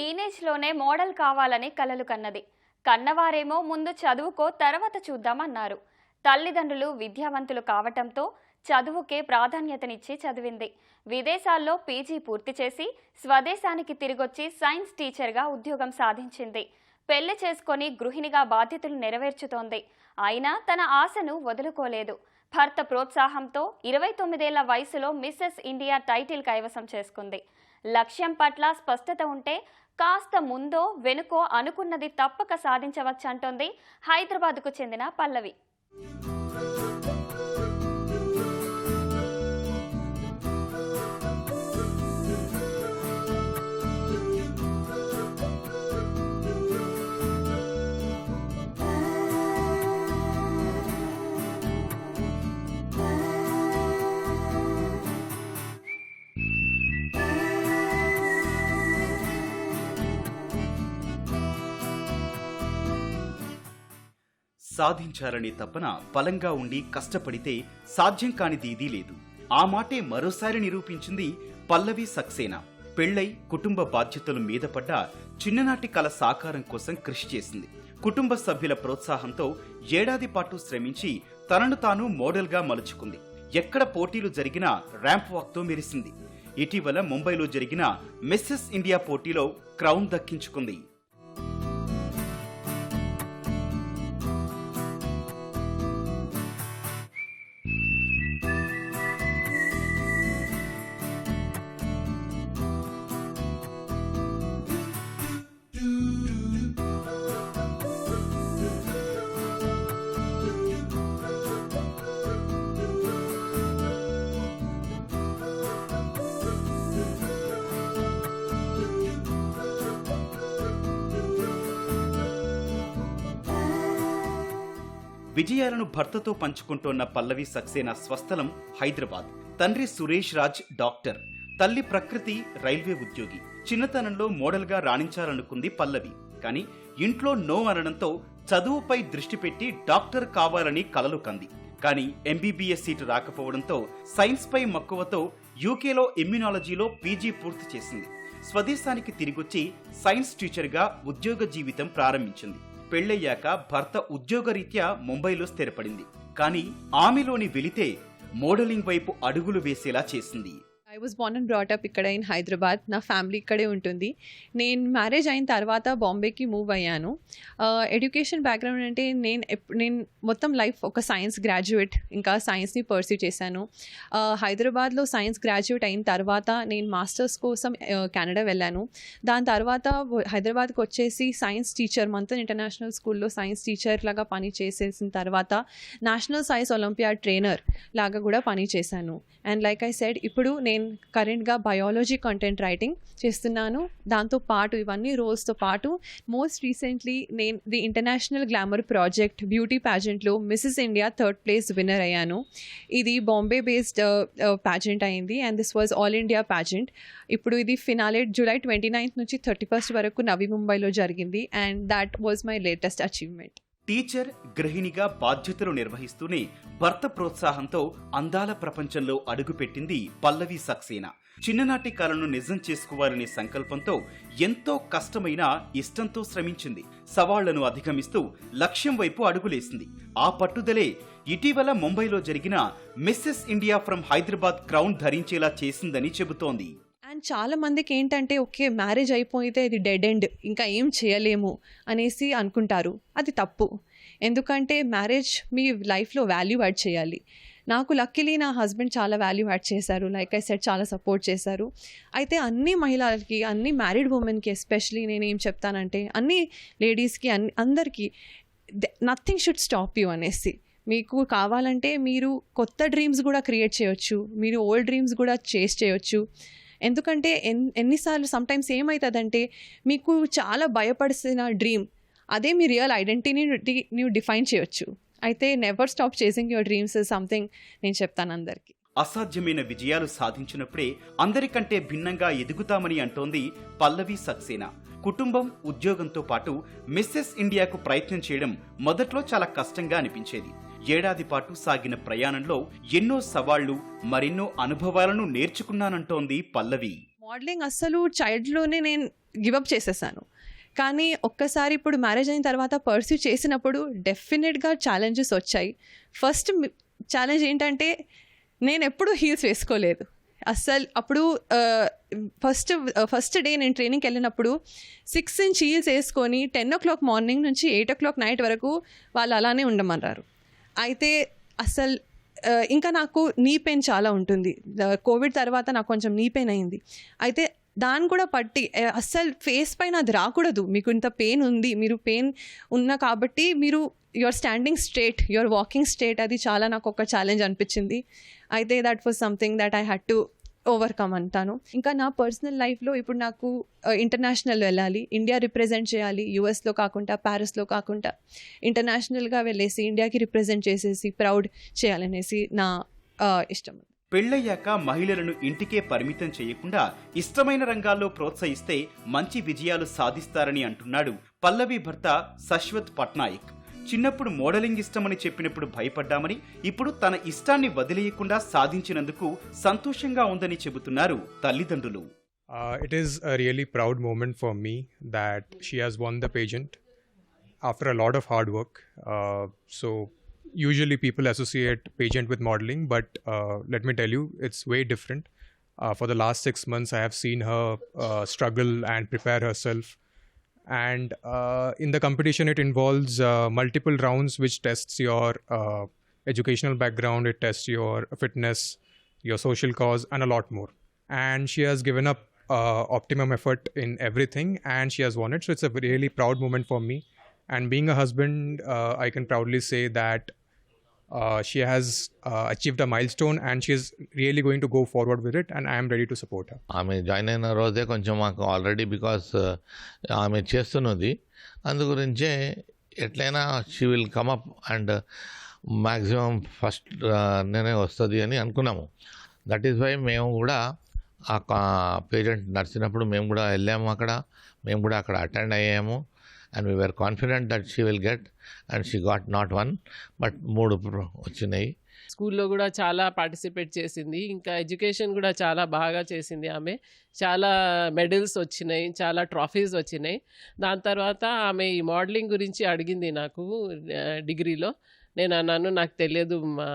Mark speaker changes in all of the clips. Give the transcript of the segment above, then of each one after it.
Speaker 1: టీనేజ్లోనే model కావాలని కలలు కన్నది. కన్నవారేమో ముందు చదువుకో తర్వాత చూద్దామన్నారు. తల్లిదండ్రులు విద్యావంతులు కావటంతో చదువుకే ప్రాధాన్యతనిచ్చి చదివింది. విదేశాల్లో పీజీ పూర్తి చేసి స్వదేశానికి తిరిగొచ్చి సైన్స్ టీచర్గా ఉద్యోగం సాధించింది. పెళ్ళి చేసుకొని గృహిణిగా బాధ్యతలు నెరవేర్చుతోంది. అయినా తన ఆశను వదులుకోలేదు. భర్త ప్రోత్సాహంతో ఇరవై తొమ్మిదేళ్ళ వయసులో మిస్సెస్ ఇండియా టైటిల్ కైవసం చేసుకుంది. లక్ష్యం పట్ల స్పష్టత ఉంటే కాస్త ముందో వెనుకో అనుకున్నది తప్పక సాధించవచ్చంటోంది హైదరాబాద్కు చెందిన పల్లవి.
Speaker 2: సాధించాలనే తపన బలంగా ఉండి కష్టపడితే సాధ్యం కానిది ఇదీ లేదు. ఆ మాటే మరోసారి నిరూపించింది పల్లవి సక్సేనా. పెళ్ళై కుటుంబ బాధ్యతలు మీద పడ్డ చిన్ననాటి కల సాకారం కోసం కృషి చేసింది. కుటుంబ సభ్యుల ప్రోత్సాహంతో ఏడాది పాటు శ్రమించి తనను తాను మోడల్గా మలుచుకుంది. ఎక్కడ పోటీలు జరిగినా ర్యాంప్ వాక్తో మెరిసింది. ఇటీవల ముంబైలో జరిగిన మిస్సెస్ ఇండియా పోటీలో క్రౌన్ దక్కించుకుంది. విజయాలను భర్తతో పంచుకుంటోన్న పల్లవి సక్సేనా స్వస్థలం హైదరాబాద్. తండ్రి సురేష్ రాజ్ డాక్టర్. తల్లి ప్రకృతి రైల్వే ఉద్యోగి. చిన్నతనంలో మోడల్గా రాణించాలనుకుంది పల్లవి. కానీ ఇంట్లో నో అనడంతో చదువుపై దృష్టి పెట్టి డాక్టర్ కావాలని కలలు కంది. కానీ ఎంబీబీఎస్ సీటు రాకపోవడంతో సైన్స్ పై మక్కువతో యూకేలో ఇమ్యునాలజీలో పీజీ పూర్తి చేసింది. స్వదేశానికి తిరిగొచ్చి సైన్స్ టీచర్గా ఉద్యోగ జీవితం ప్రారంభించింది. పెళ్ళయ్యాక భర్త ఉద్యోగరీత్యా ముంబైలో స్థిరపడింది. కానీ ఆమెలోని వెలితే మోడలింగ్ వైపు అడుగులు వేసేలా చేసింది.
Speaker 3: Was born and brought up ఇక్కడ ఇన్ హైదరాబాద్ నా ఫ్యామిలీ ఇక్కడే ఉంటుంది. నేను మ్యారేజ్ అయిన తర్వాత బాంబేకి మూవ్ అయ్యాను. ఎడ్యుకేషన్ బ్యాక్గ్రౌండ్ అంటే నేను నేను మొత్తం లైఫ్ ఒక సైన్స్ గ్రాడ్యుయేట్ ఇంకా సైన్స్ని పర్సూ చేశాను. హైదరాబాద్లో సైన్స్ గ్రాడ్యుయేట్ అయిన తర్వాత నేను మాస్టర్స్ కోసం కెనడా వెళ్ళాను. దాని తర్వాత హైదరాబాద్కి వచ్చేసి సైన్స్ టీచర్ మంతన్ ఇంటర్నేషనల్ స్కూల్లో సైన్స్ టీచర్ లాగా పని చేసేసిన తర్వాత నేషనల్ సైన్స్ ఒలింపియాడ్ ట్రైనర్ లాగా కూడా పని చేశాను. అండ్ లైక్ ఐ సెడ్ ఇప్పుడు నేను కరెంట్గా బయాలజీ కంటెంట్ రైటింగ్ చేస్తున్నాను. దాంతో పాటు ఇవన్నీ రోల్స్తో పాటు మోస్ట్ రీసెంట్లీ నేను the international glamour project beauty ప్యాజెంట్లో Mrs India third place winner అయ్యాను. ఇది బాంబే బేస్డ్ ప్యాజెంట్ అయింది and this was all India pageant ఇప్పుడు ఇది ఫినాలే జూలై ట్వంటీ నైన్త్ నుంచి థర్టీ ఫస్ట్ వరకు నవీ ముంబైలో జరిగింది and that was my latest achievement
Speaker 2: teacher గృహిణిగా బాధ్యతలు నిర్వహిస్తూనే భర్త ప్రోత్సాహంతో అందాల ప్రపంచంలో అడుగుపెట్టింది పల్లవి సక్సేనా. చిన్ననాటి కలను నిజం చేసుకోవాలనే సంకల్పంతో ఎంతో కష్టమైన ఇష్టంతో శ్రమించింది. సవాళ్ళను అధిగమిస్తూ లక్ష్యం వైపు అడుగులేసింది. ఆ పట్టుదలే ఇటీవల ముంబైలో జరిగిన Mrs India from Hyderabad crown ధరించేలా చేసిందని చెబుతోంది.
Speaker 3: అండ్ చాలా మందికి ఏంటంటే ఓకే మ్యారేజ్ అయిపోయితే ఇది డెడ్ ఎండ్ ఇంకా ఏం చేయలేము అనేసి అనుకుంటారు. అది తప్పు. ఎందుకంటే మ్యారేజ్ మీ లైఫ్లో వాల్యూ యాడ్ చేయాలి. నాకు లక్కీలీ నా హస్బెండ్ చాలా వాల్యూ యాడ్ చేశారు. లైక్ ఐ సెట్ చాలా సపోర్ట్ చేశారు. అయితే అన్ని మహిళలకి అన్ని మ్యారీడ్ ఉమెన్కి ఎస్పెషలీ నేను ఏం చెప్తానంటే అన్ని లేడీస్కి అన్ని అందరికీ నథింగ్ షుడ్ స్టాప్ యూ అనేసి. మీకు కావాలంటే మీరు కొత్త డ్రీమ్స్ కూడా క్రియేట్ చేయొచ్చు. మీరు ఓల్డ్ డ్రీమ్స్ కూడా చేస్ చేయొచ్చు. ఎందుకంటే ఎన్ ఎన్నిసార్లు సమ్టైమ్స్ ఏమవుతుందంటే మీకు చాలా భయపడిసిన డ్రీమ్ అదే మీ రియల్ ఐడెంటిటీని నువ్వు డిఫైన్ చేయొచ్చు. అయితే never stop chasing your dreams something నేను చెప్తాను అందరికీ.
Speaker 2: అసాధ్యమైన విజయాలు సాధించినప్పుడే అందరికంటే భిన్నంగా ఎదుగుతామని అంటోంది పల్లవి సక్సేనా. కుటుంబం ఉద్యోగంతో పాటు మిస్సెస్ ఇండియాకు ప్రయత్నం చేయడం మొదట్లో చాలా కష్టంగా అనిపించేది. ఏడాది పాటు సాగిన ప్రయాణంలో ఎన్నో సవాళ్ళు మరెన్నో అనుభవాలను నేర్చుకున్నానంటోంది పల్లవి.
Speaker 3: మోడలింగ్ అస్సలు చైల్డ్లోనే నేను గివప్ చేసేసాను. కానీ ఒక్కసారి ఇప్పుడు మ్యారేజ్ అయిన తర్వాత పర్స్యూ చేసినప్పుడు డెఫినెట్గా ఛాలెంజెస్ వచ్చాయి. ఫస్ట్ ఛాలెంజ్ ఏంటంటే నేను ఎప్పుడూ హీల్స్ వేసుకోలేదు. అస్సలు అప్పుడు ఫస్ట్ ఫస్ట్ డే నేను ట్రైనింగ్కి వెళ్ళినప్పుడు సిక్స్ ఇంచ్ హీల్స్ వేసుకొని టెన్ ఓ క్లాక్ మార్నింగ్ నుంచి ఎయిట్ ఓ క్లాక్ నైట్ వరకు వాళ్ళు అలానే ఉండమన్నారు. అయితే అసలు ఇంకా నాకు నీ పెయిన్ చాలా ఉంటుంది. కోవిడ్ తర్వాత నాకు కొంచెం నీ పెయిన్ అయింది. అయితే దాన్ని కూడా పట్టి అస్సలు ఫేస్ పైన అది రాకూడదు. మీకు ఇంత పెయిన్ ఉంది మీరు పెయిన్ ఉన్న కాబట్టి మీరు your standing straight your walking straight అది చాలా నాకు ఒక ఛాలెంజ్ అనిపించింది. అయితే that was something that I had to overcome అంటాను. ఇంకా నా పర్సనల్ లైఫ్లో ఇప్పుడు నాకు uh, ఇంటర్నేషనల్ వెళ్ళాలి ఇండియా రిప్రజెంట్ చేయాలి యూఎస్లో కాకుండా ప్యారిస్లో కాకుండా ఇంటర్నేషనల్గా వెళ్ళేసి ఇండియాకి రిప్రజెంట్ చేసేసి ప్రౌడ్ చేయాలనేసి నా uh, ఇష్టం.
Speaker 2: పెళ్ళయ్యాక మహిళలను ఇంటికే పరిమితం చేయకుండా ఇష్టమైన రంగాల్లో ప్రోత్సహిస్తే మంచి విజయాలు సాధిస్తారని అంటున్నాడు పల్లవి భర్త సశ్వత్ పట్నాయక్. చిన్నప్పుడు మోడలింగ్ ఇష్టమని చెప్పినప్పుడు భయపడ్డామని ఇప్పుడు తన ఇష్టాన్ని వదిలేయకుండా సాధించినందుకు సంతోషంగా ఉందని చెబుతున్నారు తల్లిదండ్రులు.
Speaker 4: It is really proud moment for me that she has won the pageant after a lot of hard work so usually people associate pageant with modelling but let me tell you it's way different for the last six months I have seen her struggle and prepare herself And uh, in the competition, it involves uh, multiple rounds, which tests your uh, educational background, it tests your fitness, your social cause, and a lot more. And she has given up uh, optimum effort in everything and she has won it. So it's a really proud moment for me. And being a husband uh, i can proudly say that uh, she has uh, achieved a milestone and she is really going to go forward with it and i am ready to support her.
Speaker 5: ఆమె join అయిన రోజే కొంచెం మాకు already because uh, ఆమె చేస్తున్నది. అందు గురించే ఎట్లయినా she will come up and maximum first నేనే వస్తుంది అని అనుకున్నాము. దట్ ఈస్ వై మేము కూడా ఆ పేరెంట్ నడిచినప్పుడు మేము కూడా వెళ్ళాము అక్కడ. మేము కూడా అక్కడ అటెండ్ అయ్యాము. And we were confident that she will get and she got not one but మూడు వచ్చినాయి.
Speaker 6: స్కూల్లో కూడా చాలా పార్టిసిపేట్ చేసింది. ఇంకా ఎడ్యుకేషన్ కూడా చాలా బాగా చేసింది ఆమె. చాలా మెడల్స్ వచ్చినాయి చాలా ట్రాఫీస్ వచ్చినాయి. దాని తర్వాత ఆమె ఈ మోడలింగ్ గురించి అడిగింది నాకు డిగ్రీలో నేను అన్నాను నాకు తెలియదు మా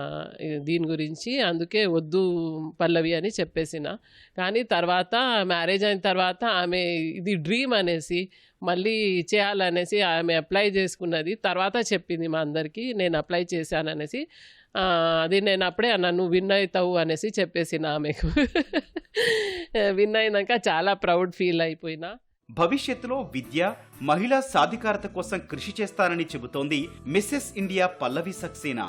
Speaker 6: దీని గురించి అందుకే వద్దు పల్లవి అని చెప్పేసిన. కానీ తర్వాత మ్యారేజ్ అయిన తర్వాత ఆమె ఇది డ్రీమ్ అనేసి మళ్ళీ చేయాలనేసి ఆమె అప్లై చేసుకున్నది. తర్వాత చెప్పింది మా అందరికీ నేను అప్లై చేశాననేసి. అది నేను అప్పుడే అన్నాను విన్ అవుతావు అనేసి చెప్పేసిన ఆమెకు. విన్ అయినాక చాలా ప్రౌడ్ ఫీల్ అయిపోయినా.
Speaker 2: భవిష్యత్తులో విద్య మహిళా సాధికారత కోసం కృషి చేస్తానని చెబుతోంది మిస్సెస్ ఇండియా పల్లవి సక్సేనా.